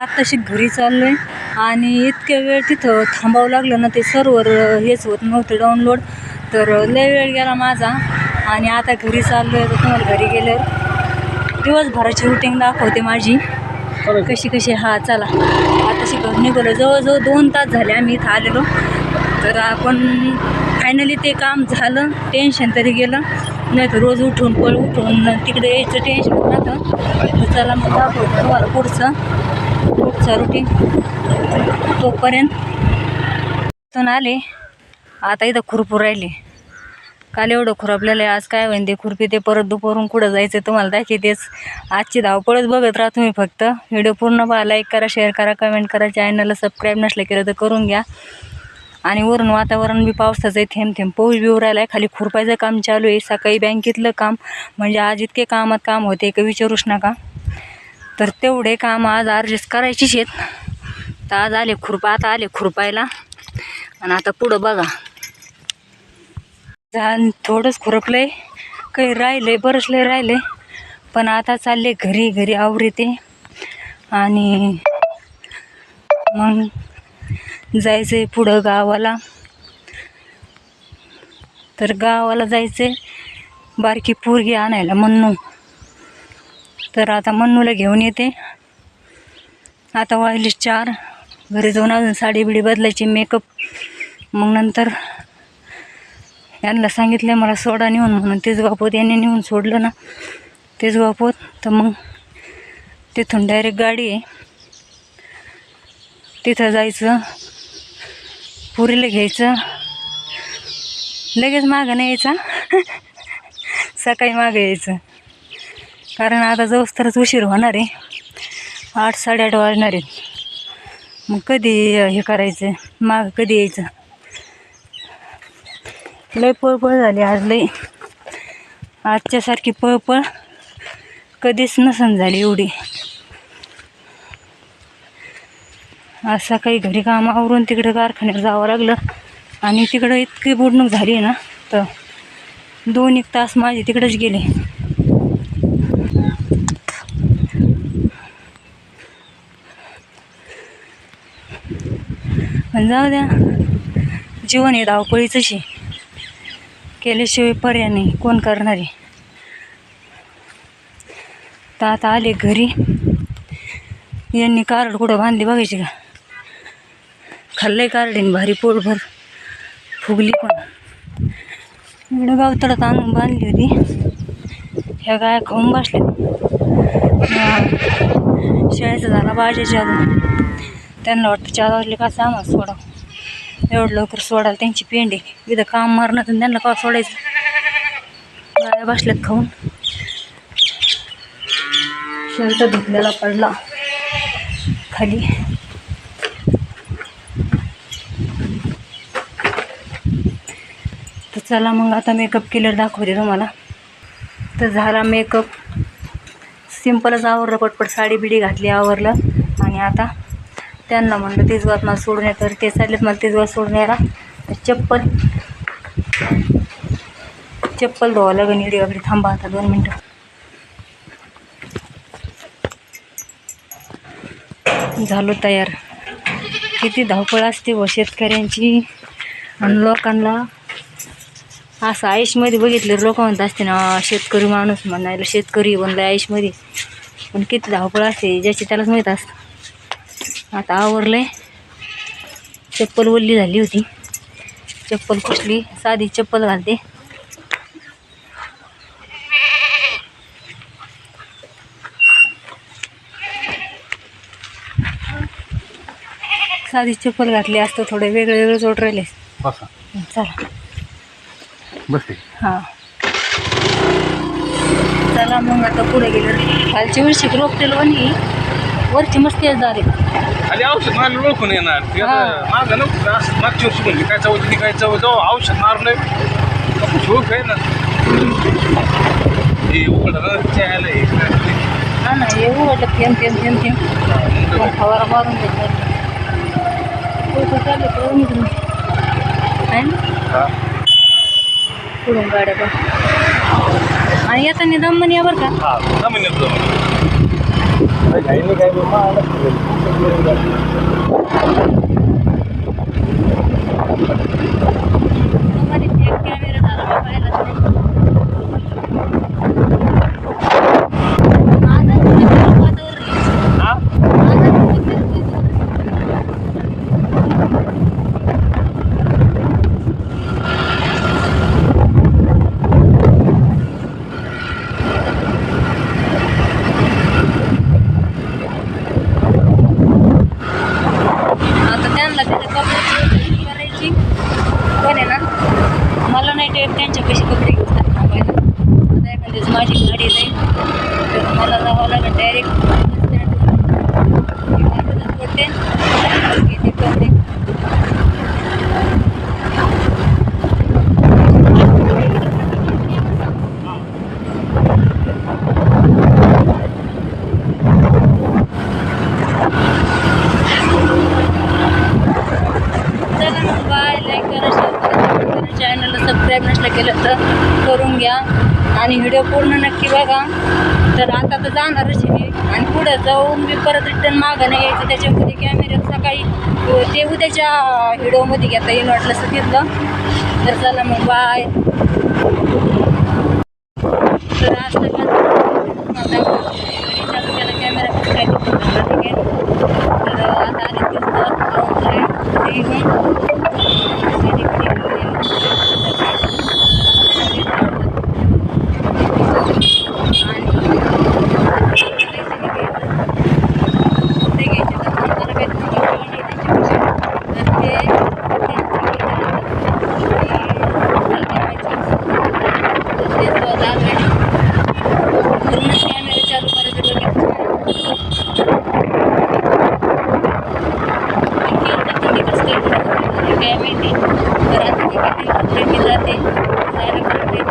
आत्ताशी घरी चाललोय आणि इतक्या वेळ तिथं थांबावं लागलं ना ते सर्वर हेच होत नव्हतं डाउनलोड तर लय वेळ गेला माझा आणि आता घरी चाललोय तर तुम्हाला घरी गेल्यावर. दिवसभराची रुटीन दाखवते माझी. कशी कशी हा चला. आताशी घर निघालो. जवळजवळ दोन तास झाले आम्ही इथं आलेलो. तर आपण फायनली ते काम झालं. टेन्शन तरी गेलं. नाही तर रोज उठून पळ उठून तिकडे यायचं टेन्शन राहतं तर चला मग दाखवतो तुम्हाला पुढचं. खूप रुटीन तोपर्यंत तिथून आले. आता इथं खुरपू राहिले. काल एवढं खुरपलेलं आहे आज काय होईन ते खुरपी ते परत दुपारून कुठं जायचं तुम्हाला दाखवतेच आजची धावपळच बघत राहा तुम्ही फक्त. व्हिडिओ पूर्ण पहा लाईक करा शेअर करा कमेंट करा. चॅनलला सबस्क्राईब नसलं केलं तर करून घ्या. आणि वरून वातावरण बी पावसाचं आहे थेंब थेंब. पाऊस बी राहिला आहे खाली खुरपायचं काम चालू आहे. सकाळी बँकेतलं काम. म्हणजे आज इतके कामात काम होते का विचारूच नका. तर तेवढे काम आज अर्जस्ट करायचीच आहेत. तर आज आले खुरपा आता आले खुरपायला. आणि आता पुढं बघा. झान थोडंच खुरपलं आहे काही राहिले बरंच लय राहिले पण आता चालले घरी घरी आवरीते. आणि मग जायचं आहे पुढं गावाला. तर गावाला जायचं आहे बारकी पोरगी आणायला म्हणून. तर आता मन्नूला घेऊन येते. आता वाजले चार. घरी जाऊन अजून साडी बिडी बदलायची मेकअप मग नंतर यांना सांगितलं मला सोडा नेऊन म्हणून. तेच बापोत यांनी नेऊन सोडलं ना. तेच बापोत. तर मग तिथून डायरेक्ट गाडी आहे. तिथं जायचं. पुरीला घ्यायचं. लगेच मागं नाही यायचा सकाळी मागं यायचं. कारण आता जाऊस तरच उशीर होणार आहे. आठ साडेआठ वाजणार आहेत. मग कधी हे करायचं? मागं कधी यायचं? लय पळपळ झाली आज लय. आजच्यासारखी पळपळ कधीच नसन झाली एवढी. आज सकाळी घरी काम आवरून तिकडं कारखान्यात जावं लागलं. आणि तिकडं इतकी बुडणूक झाली ना तर दोन एक तास माझे तिकडेच गेले. पण जाऊ द्या. जीवन हे धावपळीचंच आहे केल्याशिवाय पर्याय नाही. कोण करणार? आहे तर आता आले घरी. यांनी कारड कुठं बांधली बघायची का? खाल्लंय कारडीन भारी पोटभर. फुगली पण. इकडं गावतळात आणून बांधली होती. ह्या गाया खाऊन बसल्या शेळ्याचा शाळेचा झाला बाजाच्या अजून त्यांना वाटतं चार वाजले का आम्हाला सोडा. एवढं लवकर सोडायला त्यांची पेंड. आहे इथं काम मारणं तर त्यांना का सोडायचं? गाड्या बसल्यात खाऊन. शर्ट धुतलेला पडला. खाली. तर चला मग आता मेकअप केलेलं दाखवते तुम्हाला. तर झाला मेकअप सिम्पलच आवरलं पटपट साडी बिडी घातली आवरलं. आणि आता त्यांना म्हणलं तेच मला सोडून तर ते चाललेत मला तेच सोडून यायला. चप्पल चप्पल धुवा लागेल इडी वगैरे थांबा आता दोन मिनटं. झालो तयार. किती धावपळ असते व शेतकऱ्यांची. आणि लोकांना असं आयुषमध्ये बघितलं लोक म्हणत असते ना शेतकरी माणूस म्हणायला शेतकरी बनलं आयुषमध्ये पण किती धावपळ असते ज्याची त्यालाच माहीत असतं. आता आवरलंय. चप्पल वल्ली झाली होती. चप्पल कुठली? साधी चप्पल घालते. साधी चप्पल घातली असतं थोडे वेगळे वेगळे जोड राहिले. चला. हां. चला मग आता पुढे गेलं. खालची वर्षी रोपटेल वणी वरची मस्ती झाले आणि औषध मारलं ओळखून येणार. ते आता हा. मागं नको असं मागच्या वर्षी म्हणली काय चवती काय चव जाऊ औषध मारलंय शोक आहे ना. हे उघडं चहाला हे हा ना हे उघडलं थेंब थेंब थेंब फवारा मारून करून निघून आहे ना? हा. पुढून गाड्या बघ आणि येताना दम म्हणे बरं का? हा, जाऊ. घाईने काय बा, मला एक कॅमेरा झाला मी पाहिलाच नाही. माझा कॅमेरा वातावरण आहे. हा? माझा कॅमेरा वातावरण आहे. आता त्यांना तिथे कपड्याची करायची पण आहे ना मला नाही ते त्यांच्या पैसे कपडे घेऊन थांबायला आता एखाद्याच माझी गाडी जाईल तर मला जावं लागेल डायरेक्ट पडते घेते कपडे चला मग बाय लाईक करा शेअर करा चॅनलला सबस्क्राईब नसलं केलं तर करून घ्या आणि व्हिडिओ पूर्ण नक्की बघा. तर आता तर जाणारच असे मी. आणि पुढं जाऊन मी परत रिटर्न मागं नाही यायचं. त्याच्यामध्ये कॅमेऱ्याचा सकाळी ते उद्याच्या व्हिडिओमध्ये घेता येईल वाटलं असं तिथलं. तर चला मग बाय तर आज सगळ्यात घरी चालू केला कॅमेरा कसं काय दिसतो मला, ठीक आहे तर आता आले दिसतात ते घेऊन CD कॅमेरा चालू करायचं बघितलं काय माहिती तर आता मी किती ट्रेनने जाते जायला पण ट्रेन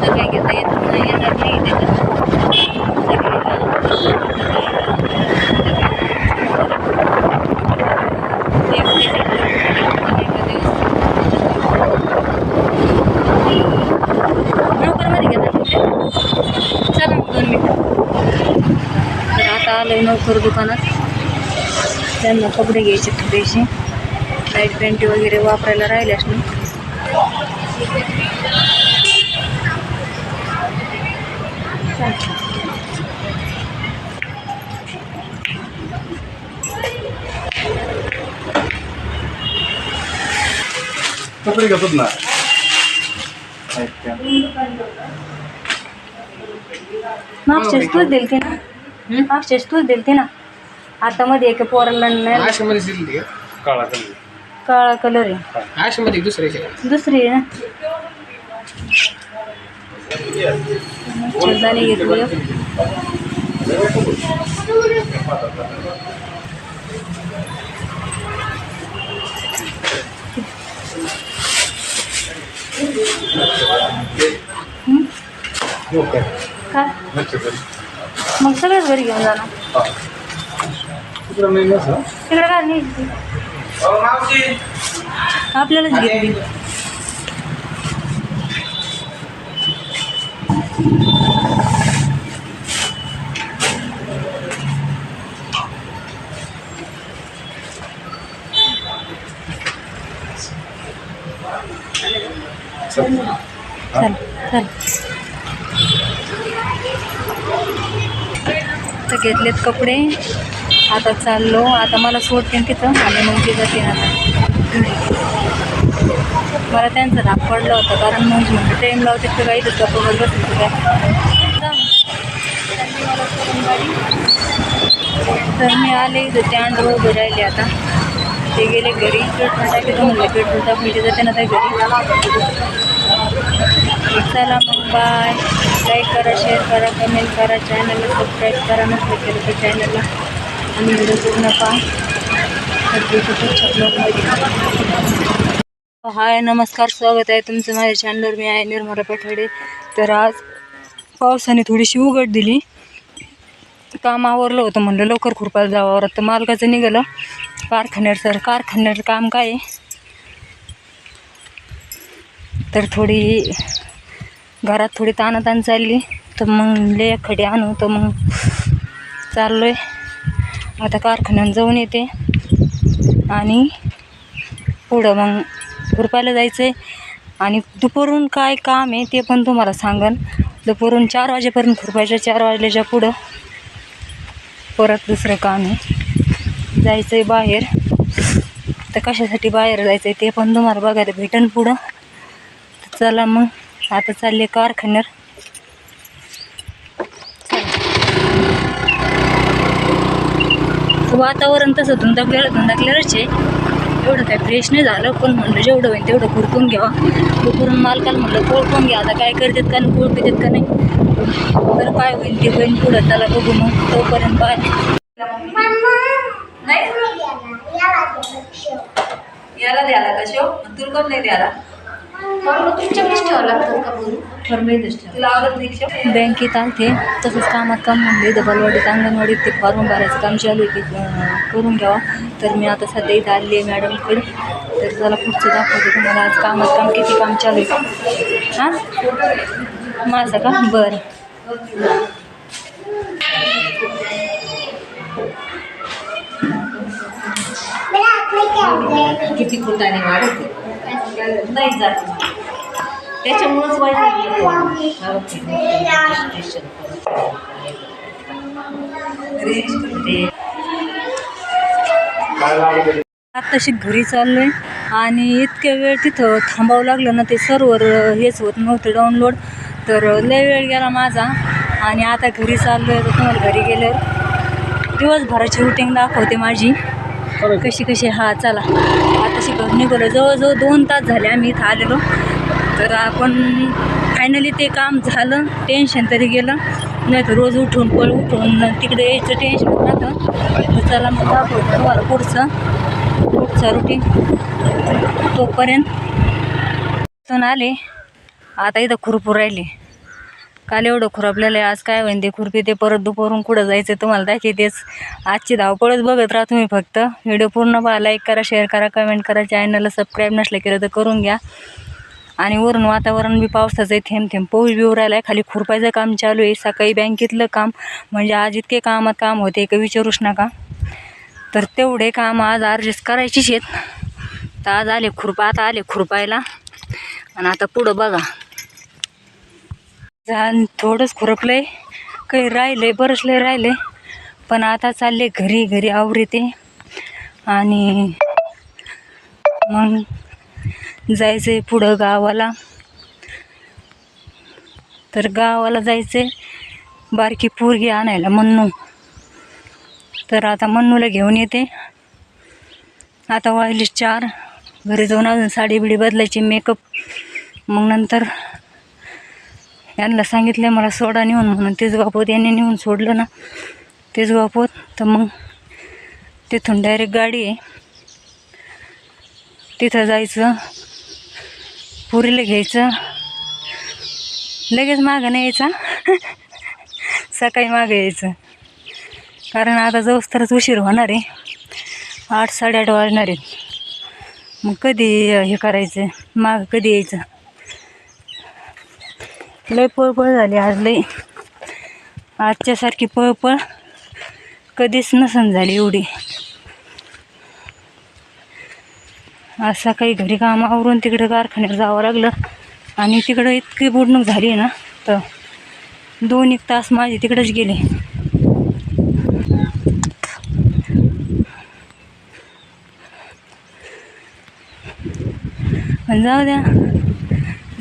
सगळे घेता येत नाही येणार नाही त्याच्यात नोकरमध्ये घेतात चला मग दोन मिनटं तर नोकर दुकानात. त्यांना कपडे घ्यायचे थोडेसे. लाइट पॅन्ट वगैरे वापरायला राहिल्यास ना कपडे घेतात ना. तूच दिलते ना? मागच्या तूच दिलते ना. आता मध्ये एका पोराला नाही. आशामध्ये दिली काळा कलर. काळा कलर आहे. आशामध्ये दुसऱ्याचे दुसरी आहे ना. शेंगदाणे घेतलं. हो काय. मग सगळ्याच घरी घेऊन जाणार. तिकडं काय नाही. आपल्यालाच घेतली चल. चल चल तर घेतलेत कपडे. आता चाललो. आता मला सोडते तिथं. आणि मग ते जाते आता. मला त्यांचा राग पडला होता कारण मग म्हणजे टाईम लावते तर काही गप्पा बघत काय त्यांनी मला सोडून गाडी. तर मी आले इथं. ते अंडर उभे राहिले आता. ते गेले घरी. पेट्रोल टाकायचं म्हणलं पेट्रोल टाकून ते जाते ना त्या घरी. चला मग बाय लाईक करा शेअर करा कमेंट करा चॅनलला सबस्क्राईब करा नसलं केलं तर चॅनलला आणि व्हिडिओ पूर्ण पहा तर हाय नमस्कार स्वागत आहे तुमचं माझ्या चॅनलवर मी आहे निर्मला पठाडे. तर आज पावसाने थोडीशी उघड दिली. काम आवरलं होतं म्हणलं लवकर खुरपायला जावं. तर मालकाचं निघालं. कारखान्यात सर कारखान्याचं काम काय आहे? तर थोडी घरात थोडी ताणाताण चालली. तर मग ले खडे आणू तर मग चाललो आहे आता कारखान्यात जाऊन येते. आणि पुढं मग खुरपायला जायचं आहे आणि दुपारून काय काम आहे ते पण तुम्हाला सांगन. दुपारून चार वाजेपर्यंत खुरपायच्या चार वाजल्याच्या पुढं परत दुसरं काम आहे. जायचं आहे बाहेर. तर कशासाठी बाहेर जायचं आहे ते पण तुम्हाला बघायला भेटन पुढं. चला मग. आता चालले कारखान्यावर वातावरण तसं धुंदाकलेलं धुंदाकलेलंच आहे. एवढं काही फ्रेश नाही झालं. पण म्हणलं जेवढं होईल तेवढं खुरपून घ्यावा. दुपारून मालकाला म्हणलं कोळपून घ्या. आता काय करतात का नाही? कोळ पितात का नाही? तर काय होईल ते होईल पुढं. त्याला बघू मग. तोपर्यंत नाही? याला द्याला का तुला कम नाही द्याला तुमच्याकडेच ठेवावं लागतं का बोलून? बँकेत आलते तसंच कामात काम म्हणले डबलवाडीत अंगणवाडीत ते फॉर्म भरायचं काम चालू आहे की अं, करून घ्यावा. तर मी आता सध्या इथं आली आहे मॅडमकडे. तर त्याला पुढचं दाखवते तुम्हाला आज कामात काम किती काम चालू आहे. हां? माझं का? बरं. किती फुटाने वाढते नाही जात त्याच्यामुळंच वाईट आत्ताशी घरी चाललो आहे आणि इतक्या वेळ तिथं थांबावं लागलं ना ते सर्वर हेच होत नव्हतं डाउनलोड तर लय वेळ गेला माझा. आणि आता घरी चाललो आहे तर तुम्हाला घरी गेल्यावर दिवसभराची रुटीन दाखवते माझी. कशी कशी? हा चला. आता शिकवून निघालो. जवळजवळ दोन तास झाले आम्ही इथं आलेलो. तर आपण फायनली ते काम झालं. टेन्शन तरी गेलं. नाही तर रोज उठून पळ उठून तिकडे यायचं टेन्शन राहतं तर चला मग दाखवतो तुम्हाला पुढचं. पुढचं रुटीन तोपर्यंत. आले. आता इथं खुरपूर राहिले. काल एवढं खुरपलेलं आहे आज काय होईन? ते खुरपी ते परत दुपारून कुठं जायचं तुम्हाला दाखवतेच आजची धावपळच बघत राहा तुम्ही फक्त. व्हिडिओ पूर्ण पहा लाईक करा शेअर करा कमेंट करा. चॅनलला सबस्क्राईब नसलं केलं तर करून घ्या. आणि वरून वातावरण बी पावसाचं आहे थेंब थेंब. पाऊस बी उरायला आहे खाली खुरपायचं काम चालू आहे. सकाळी बँकेतलं काम म्हणजे आज इतके कामात काम होते का विचारूच नका. तर तेवढे काम आज अर्जस्ट करायचीच आहेत. तर आज आले खुरपा आता आले खुरपायला. आणि आता पुढं बघा. झालं थोडंच खुरपलं आहे काही राहिलं आहे बरंच पण आता चालले घरी घरी आवरते आणि मग जायचं आहे पुढं गावाला. तर गावाला जायचं आहे बारकी पोरगी आणायला मन्नू. तर आता मन्नूला घेऊन येते. आता वाजले चार. घरी जाऊन अजून साडी बिडी बदलायची मेकअप मग नंतर यांना सांगितलं मला सोडा नेऊन म्हणून तेच बापोत यांनी नेऊन सोडलं ना. तेच बापोत तर मग तिथून डायरेक्ट गाडी आहे. तिथं जायचं पुरीला घ्यायचं. लगेच मागं नाही यायचा. सकाळी मागं यायचं. कारण आता जाऊस तरच उशीर होणार आहे. आठ साडेआठ वाजणार आहेत. मग कधी हे करायचं? मागं कधी यायचं? लय पळपळ झाली आज लय. आजच्यासारखी पळपळ कधीच नसन झाली एवढी. आज सकाळी घरी काम आवरून तिकडे कारखान्यात जावं लागलं आणि तिकडं इतकी बुडणूक झाली ना तर दोन एक तास माझे तिकडेच गेले. पण जाऊ द्या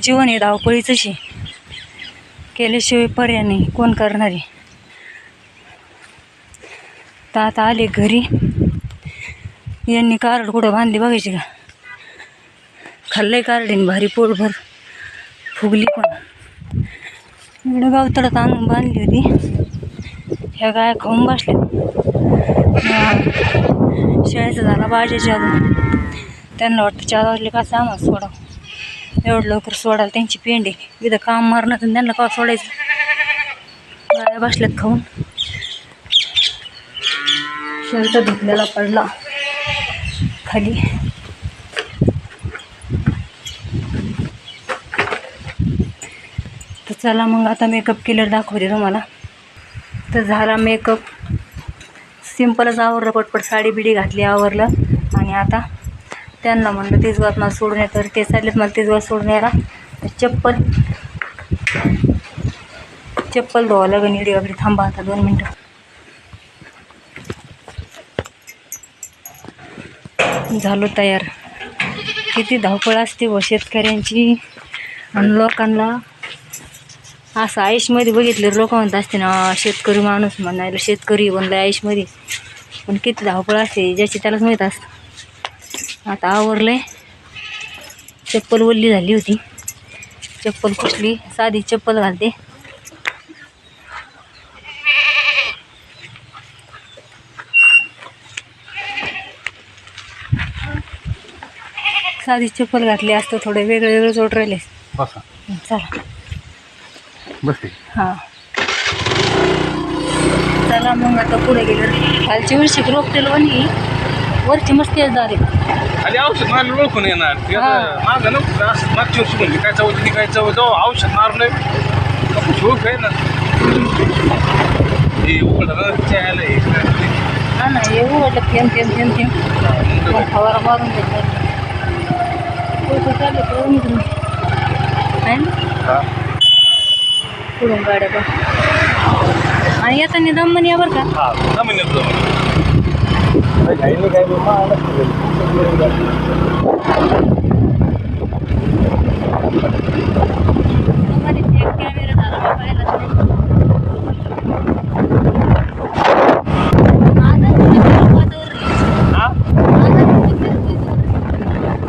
जीवन हे धावपळीचंच आहे. केल्याशिवाय पर्याय नाही. कोण करणार आहे? तर आता आले घरी. यांनी कारड कुठं बांधली बघायची का? खाल्लंय कारडीन भारी पोटभर. फुगली पण. इकडं गावतळात आणून बांधली होती. ह्या गाया खाऊन बसल्या. शेळ्याचा झाला बाजाच्या अजून त्यांना वाटतं चार वाजले का सामान सोडावं. एवढं लवकर सोडायला त्यांची पेंडी. इथं काम मारणार तर त्यांना का सोडायचं? गाया बसल्यात खाऊन. शर्ट धुतलेला पडला. खाली. तर चला मग आता मेकअप केल्यावर दाखवते तुम्हाला. तर झाला मेकअप सिम्पलच आवरलं पटपट साडी बिडी घातली आवरलं. आणि आता त्यांना म्हणलं तीच वात मला सोडून येतं ते चाललेत मला तीच वात सोडून यायला. चप्पल चप्पल धुवायला लागेल इडी वगैरे थांबा आता दोन मिनटं. झालो तयार. किती धावपळ असते व शेतकऱ्यांची. आणि लोकांना असं आयुषमध्ये बघितलं लोक म्हणत असते ना शेतकरी माणूस म्हणायला शेतकरी बनलं आयुषमध्ये पण किती धावपळ असते ज्याची त्यालाच माहीत असतं. आता आवरलंय. चप्पल वल्ली झाली होती. चप्पल पुसली साधी चप्पल घालते. साधी चप्पल घातली असतं थोडे वेगळे वेगळे जोड राहिले. चला. हां. चला मग आता पुढे गेलं खालची वर्षी रोपटेल वणी वरची मस्त झाले आणि औषध मारलं ओळखून येणार. ते आता माझं नको असं मागच्या वर्षी म्हणली काय काय जाऊ औषध मारलंय झोप आहे ना. हे उघडं चहाला हे हा ना हे उघडलं थेंब थेंब थेंब थेंब. मग फवारा मारून घेतला चालू करून निघून आहे ना? पुढून गाड्या पण आणि येताना दमन या बरं का? हा जमिनीत काही नाही काही एक कॅमेरा झाला का पाहिलाच नाही. आता कुठे वातावरण आहे. हा आता कुठे वातावरण आहे.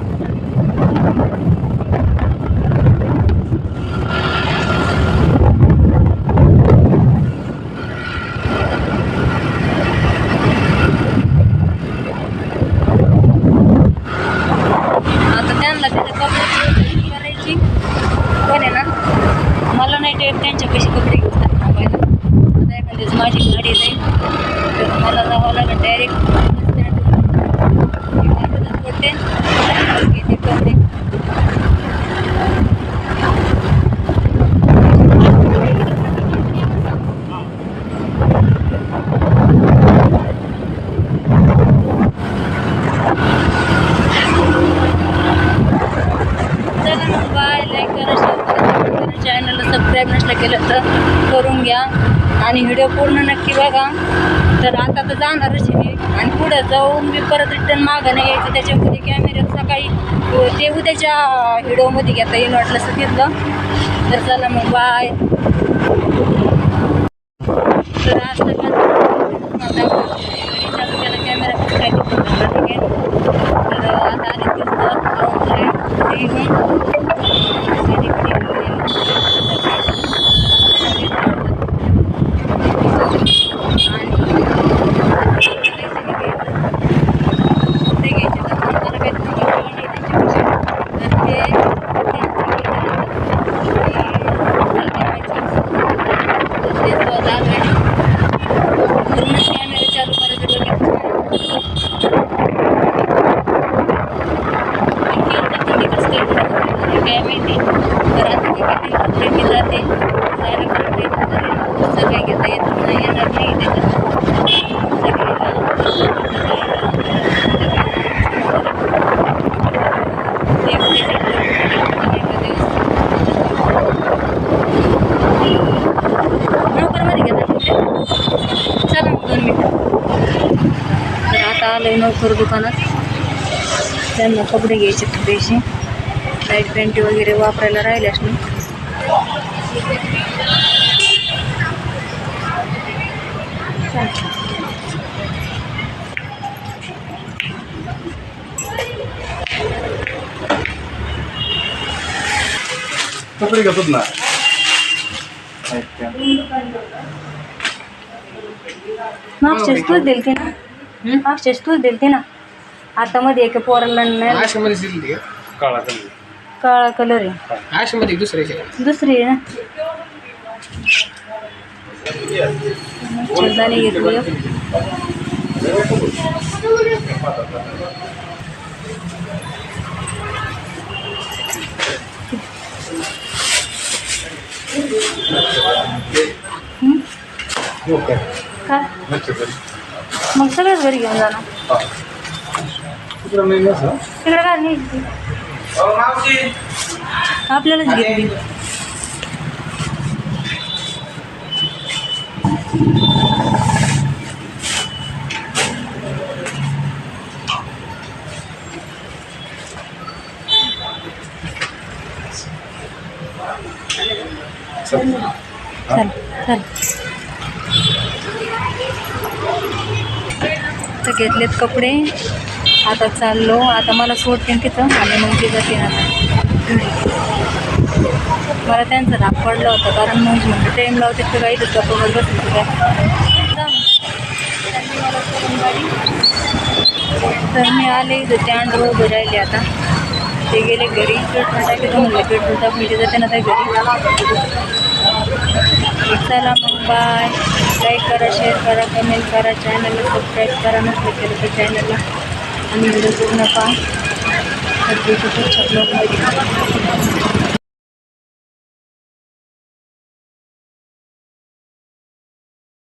आता त्यांना तिथे कपड्याची करायची पण आहे ना मला नाही ते त्यांच्या कशी कपडे घेतात थांबायला आता एखाद्याच माझी गाडी नाही तर मला डायरेक्ट पडते घेते कपडे चला मग बाय लाईक करा शेअर करा चॅनलला सबस्क्राईब नसलं केलं तर करून घ्या आणि व्हिडिओ पूर्ण नक्की बघा तर आता तर जाणारच आहे मी आणि पुढे जाऊन मी मागं नाही यायचं त्याच्यामध्ये कॅमेऱ्याचा काही ते उद्याच्या व्हिडिओमध्ये घेता येईल वाटलं असं घेतलं तर चला मग बाय तर आज कॅमेरा काय ठीक आहे तर आता आले ते कॅमेरा चालू करायचं बघितलं काय माहिती? तर आता किती ट्रेनने जाते. जायला पण ट्रेन सगळे घेता येत नाही. येणार नाही त्याच्यात नोकरमध्ये घेतात चला मग दोन मिनटं. तर आता आलं आहे नोकर दुकानात. त्यांना कपडे घ्यायचे थोडेसे लाइट पॅन्टी वगैरे वापरायला राहिल्यास ना कपडे घेतात ना. मागच्याच तूच दिलते ना. मागच्याच तूच दिलते ना. आता मध्ये एका पोराला नाही. दिली? काळा काळा कलर आहे. दुसऱ्याचे का? दुसरी आहे. ना? शेंगदाणे घेतली एक. काय? मग सगळंच घरी घेऊन जाणार. तिकडे काय नाही? आपल्यालाच घेतली चल चल. तर घेतलेत कपडे. आता चाललो. आता मला सोडतील तिथं. आणि मग ते जाते आता. मला त्यांचा धाक पडला होता. कारण मग म्हणजे टाईम लावते तर काही तर गप्पा बसले काय त्यांनी मला सोडून गाडी तर मी आले इथं. ते अंडर उभे राहिले आता. ते गेले घरी. पेट्रोल टाकायचं म्हणलं पेट्रोल टाकून ते जाते ना त्या घरी. चला मग बाय लाईक करा शेअर करा कमेंट करा चॅनलला सबस्क्राईब करा नसलं केलं तर चॅनलला आणि व्हिडिओ पूर्ण पहा तर भेटू पुढच्या